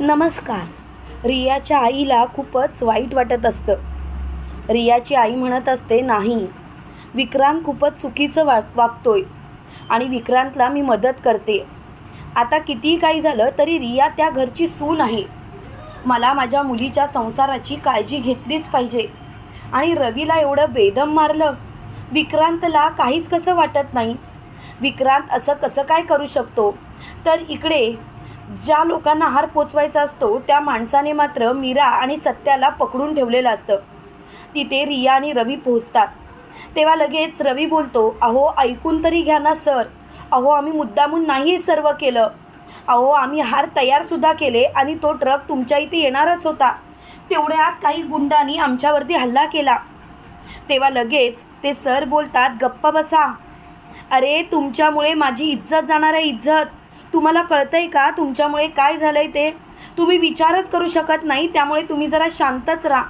नमस्कार. रियाच्या आईला खूपच वाईट वाटत असतं. रियाची आई म्हणत असते नाही विक्रांत खूपच चुकीचं वा वागतोय आणि विक्रांतला मी मदत करते. आता कितीही काही झालं तरी रिया त्या घरची सून आहे. मला माझ्या मुलीच्या संसाराची काळजी घेतलीच पाहिजे. आणि रवीला एवढं बेदम मारलं विक्रांतला काहीच कसं वाटत नाही? विक्रांत असं कसं काय करू शकतो? तर इकडे ज्या लोकांना हार पोचवायचा असतो त्या माणसाने मात्र मीरा आणि सत्याला पकडून ठेवलेलं असतं. तिथे रिया आणि रवी पोहोचतात. तेव्हा लगेच रवी बोलतो अहो ऐकून तरी घ्या ना सर. अहो आम्ही मुद्दामून नाही सर्व केलं. अहो आम्ही हार तयारसुद्धा केले आणि तो ट्रक तुमच्या इथे येणारच होता. तेवढ्यात काही गुंडांनी आमच्यावरती हल्ला केला. तेव्हा लगेच ते सर बोलतात गप्प बसा. अरे तुमच्यामुळे माझी इज्जत जाणार आहे इज्जत. तुम्हाला कळतंय का तुमच्यामुळे काय झालं आहे ते? तुम्ही विचारच करू शकत नाही त्यामुळे तुम्ही जरा शांतच राहा.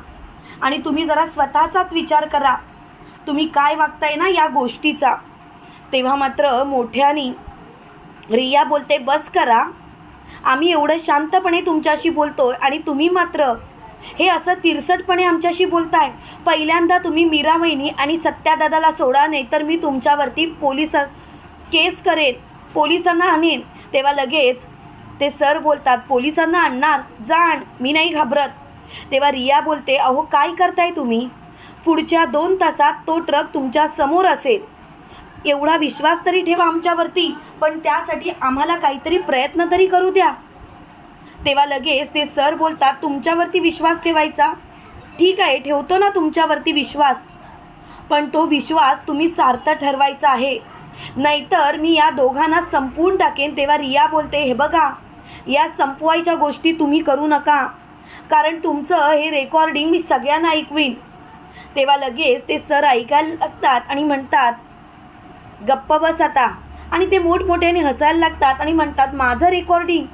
आणि तुम्ही जरा स्वतःचाच विचार करा. तुम्ही काय वागताय ना या गोष्टीचा? तेव्हा मात्र मोठ्यानी रिया बोलते बस करा. आम्ही एवढं शांतपणे तुमच्याशी बोलतोय आणि तुम्ही मात्र हे असं तिरसटपणे आमच्याशी बोलताय. पहिल्यांदा तुम्ही मीरा वहिनी आणि सत्यादादाला सोडा नाही तर मी तुमच्यावरती पोलीस केस करेन. पोलिसांना आणेन. तेव्हा लगेच ते सर बोलतात पोलिसांना आणणार? जाण मी नाही घाबरत. तेव्हा रिया बोलते अहो काय करताय तुम्ही? पुढच्या दोन तासात तो ट्रक तुमच्यासमोर असेल. एवढा विश्वास तरी ठेवा आमच्यावरती पण त्यासाठी आम्हाला काहीतरी प्रयत्न तरी करू द्या. तेव्हा लगेच ते सर बोलतात तुमच्यावरती विश्वास ठेवायचा? ठीक आहे ठेवतो ना तुमच्यावरती विश्वास. पण तो विश्वास तुम्ही सार्थ ठरवायचा आहे. नाहीतर मी या दोघांना संपवून टाकेन तेव्हा रिया बोलते हे बघा या संपवायच्या गोष्टी तुम्ही करू नका. कारण तुमचं हे रेकॉर्डिंग मी सगळ्यांना ऐकवीन. तेव्हा लगेच ते सर ऐकायला लागतात आणि म्हणतात गप्प बस आता. आणि ते मोठमोठ्याने हसायला लागतात आणि म्हणतात माझं रेकॉर्डिंग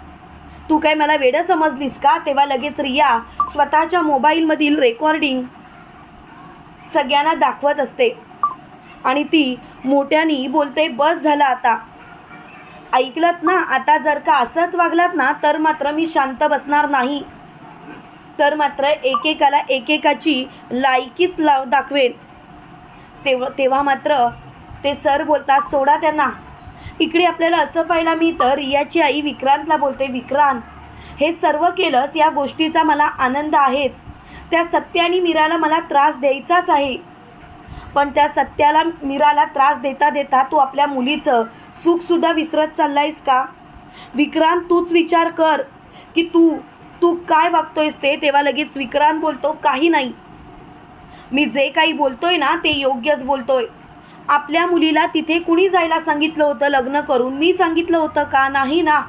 तू काय मला वेडं समजलीस का? तेव्हा लगेच रिया स्वतःच्या मोबाईलमधील रेकॉर्डिंग सगळ्यांना दाखवत असते. आणि ती मोठ्यानी बोलते बस झालं आता. ऐकलत ना आता जर का असंच वागलात ना तर मात्र मी शांत बसणार नाही. तर मात्र एकेकाला एकेकाची लायकीच लाव दाखवेन. तेव्हा तेव्हा मात्र ते सर बोलतात सोडा त्यांना. इकडे आपल्याला असं पाहायला मिळतं रियाची आई विक्रांतला बोलते विक्रांत हे सर्व केलंस या गोष्टीचा मला आनंद आहेच. त्या सत्याने मीराला मला त्रास द्यायचाच आहे. पण त्या सत्याला मीराला त्रास देता देता तू आपल्या मुलीचं सुखसुद्धा विसरत चाललायस का? विक्रांत तूच विचार कर की तू तू काय वागतोयस ते? तेव्हा लगेच विक्रांत बोलतो काही नाही. मी जे काही बोलतोय ना ते योग्यच बोलतोय. आपल्या मुलीला तिथे कुणी जायला सांगितलं होतं? लग्न करून मी सांगितलं होतं का? नाही ना.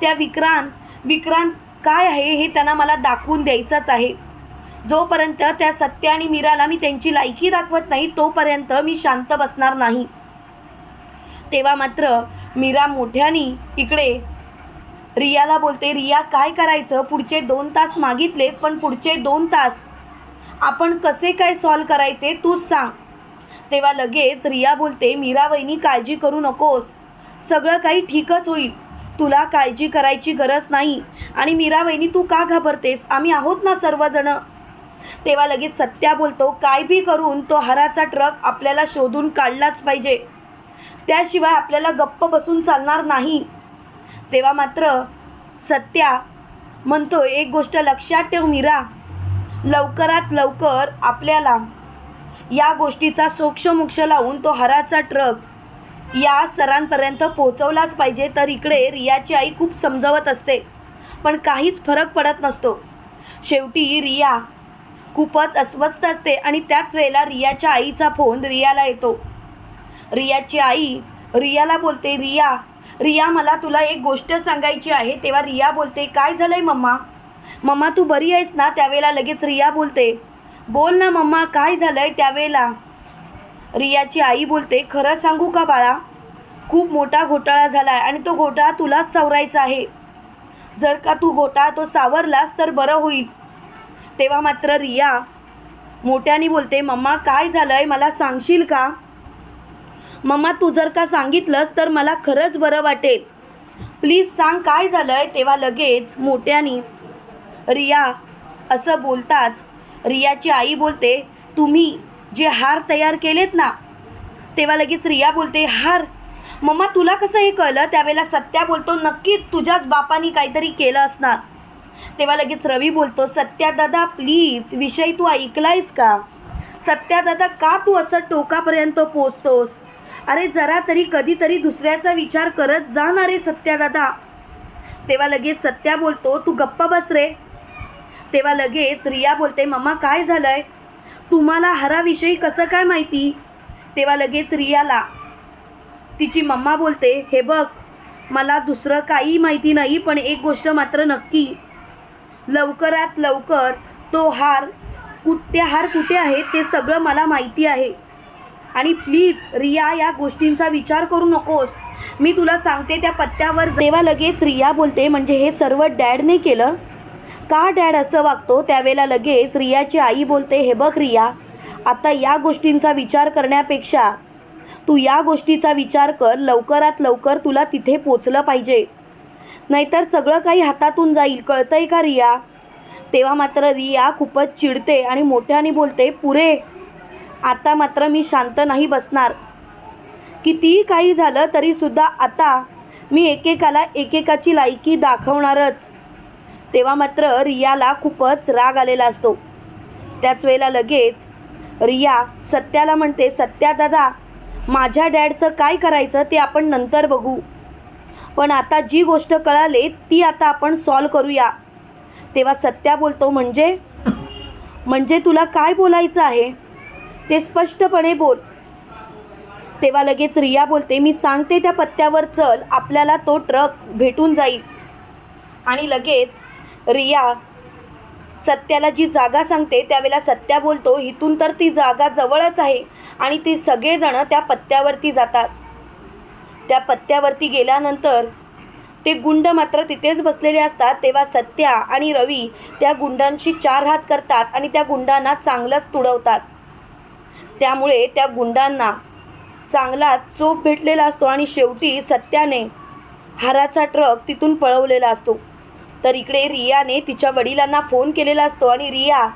त्या विक्रांत विक्रांत काय आहे हे त्यांना मला दाखवून द्यायचंच आहे. जोपर्यंत त्या सत्य आणि मीराला मी त्यांची लायकी दाखवत नाही तोपर्यंत मी शांत बसणार नाही. तेव्हा मात्र मीरा मोठ्यानी इकडे रियाला बोलते रिया काय करायचं? पुढचे दोन तास मागितलेस पण पुढचे दोन तास आपण कसे काय सॉल्व करायचे तूच सांग. तेव्हा लगेच रिया बोलते मीरा वहिनी काळजी करू नकोस. सगळं काही ठीकच होईल. तुला काळजी करायची गरज नाही. आणि मीरा वहिनी तू का घाबरतेस? आम्ही आहोत ना सर्वजणं. तेव्हा लगेच सत्या बोलतो काय बी करून तो हाराचा ट्रक आपल्याला शोधून काढलाच पाहिजे. त्याशिवाय आपल्याला गप्प बसून चालणार नाही. तेव्हा मात्र सत्या म्हणतो एक गोष्ट लक्षात ठेव मीरा. लवकरात लवकर आपल्याला या गोष्टीचा सोक्षमोक्ष लावून तो हराचा ट्रक या सरांपर्यंत पोचवलाच पाहिजे. तर इकडे रियाची आई खूप समजावत असते पण काहीच फरक पडत नसतो. शेवटी रिया खूपच अस्वस्थ असते आणि त्याच वेळेला रियाच्या आईचा फोन रियाला येतो. रियाची आई रियाला बोलते रिया रिया मला तुला एक गोष्ट सांगायची आहे. तेव्हा रिया बोलते काय झालं आहे मम्मा? मम्मा तू बरी आहेस ना? त्यावेळेला लगेच रिया बोलते बोल ना मम्मा काय झालं आहे त्यावेळेला? रियाची आई बोलते खरं सांगू का बाळा? खूप मोठा घोटाळा झाला आहे आणि तो घोटाळा तुलाच सावरायचा आहे. जर का तू घोटाळा तो सावरलास तर बरं होईल. तेव्हा मात्र रिया मोठ्याने बोलते मम्मा काय झालं आहे मला सांगशील का? मम्मा तू जर का सांगितलंस तर मला खरंच बरं वाटेल. प्लीज सांग काय झालं आहे तेव्हा लगेच मोठ्यानी रिया असं बोलताच रियाची आई बोलते तुम्ही जे हार तयार केलेत ना? तेव्हा लगेच रिया बोलते हार? मम्मा तुला कसं हे कळलं? त्यावेळेला सत्या बोलतो नक्कीच तुझ्याच बापानी काहीतरी केलं असणार. तेव्हा लगेच रवी बोलतो सत्या दादा प्लीज विषय तू ऐकलायस का? सत्या दादा का तू असं टोकापर्यंत पोचतोस? अरे जरा तरी कधीतरी दुसऱ्याचा विचार करत जा ना रे सत्या दादा तेव्हा लगेच सत्या बोलतो तू गप्पा बस रे. तेव्हा लगेच रिया बोलते मम्मा काय झालंय? तुम्हाला हराविषयी कसं काय माहिती? तेव्हा लगेच रियाला तिची मम्मा बोलते हे बघ मला दुसरं काही माहिती नाही पण एक गोष्ट मात्र नक्की. लवकरात लवकर तो हार कुठे हार कुठे आहे ते सगळं मला माहिती आहे. आणि प्लीज रिया या गोष्टींचा विचार करू नकोस. मी तुला सांगते त्या पत्त्यावर तेव्हा लगेच रिया बोलते म्हणजे हे सर्व डॅडने केलं? का डॅड असं वागतो? त्यावेळेला लगेच रियाची आई बोलते हे बघ रिया आता या गोष्टींचा विचार करण्यापेक्षा तू या गोष्टीचा विचार कर लवकरात लवकर तुला तिथे पोचलं पाहिजे. नाहीतर सगळं काही हातातून जाईल. कळतंय का रिया? तेव्हा मात्र रिया खूपच चिडते आणि मोठ्याने बोलते पुरे आता मात्र मी शांत नाही बसणार. कितीही काही झालं तरीसुद्धा आता मी एकेकाला एकेकाची लायकी दाखवणारच. तेव्हा मात्र रियाला खूपच राग आलेला असतो. त्याच वेळेला लगेच रिया सत्याला म्हणते सत्या दादा माझ्या डॅडचं काय करायचं ते आपण नंतर बघू. पण आता जी गोष्ट कळाले ती आता आपण सॉल्व करूया. तेव्हा सत्या बोलतो म्हणजे म्हणजे तुला काय बोलायचं आहे? ते स्पष्टपणे बोल. तेव्हा लगेच रिया बोलते मी सांगते त्या पत्त्यावर चल आपल्याला तो ट्रक भेटून जाईल. आणि लगेच रिया सत्याला जी जागा सांगते त्यावेळेला सत्या बोलतो इथून तर ती जागा जवळच आहे. आणि ती सगळेजणं त्या पत्त्यावरती जातात. त्या पत्त्यावरती गेल्यानंतर ते गुंड मात्र तिथेच बसलेले असतात तेव्हा सत्या आणि रवी त्या गुंडांशी चार हात करतात आणि त्या गुंडांना चांगलंच तुडवतात. त्यामुळे त्या गुंडांना चांगला चोप भेटलेला असतो आणि शेवटी सत्याने हाराचा ट्रक तिथून पळवलेला असतो. तर इकडे रियाने तिच्या वडिलांना फोन केलेला असतो आणि रिया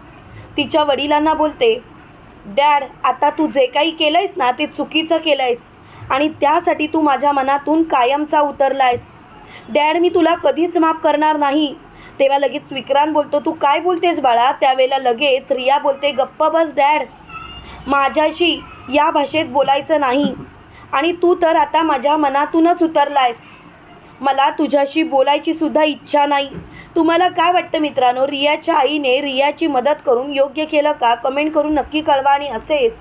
तिच्या वडिलांना बोलते डॅड आता तू जे काही केलं आहेस ना ते चुकीचं केलं आहेस आणि त्यासाठी तू माझ्या मनातून कायमचा उतरला आहेस डॅड मी तुला कधीच माफ करणार नाही. तेव्हा लगेच विक्रांत बोलतो तू काय बोलतेस बाळा? त्यावेळेला लगेच रिया बोलते गप्प बस डॅड. माझ्याशी या भाषेत बोलायचं नाही. आणि तू तर आता माझ्या मनातूनच उतरलायस. मला तुझ्याशी बोलायची सुद्धा इच्छा नाही. तुम्हाला काय वाटतं मित्रांनो? रियाच्या आईने रियाची मदत करून योग्य केलं का? कमेंट करून नक्की कळवा आणि असेच.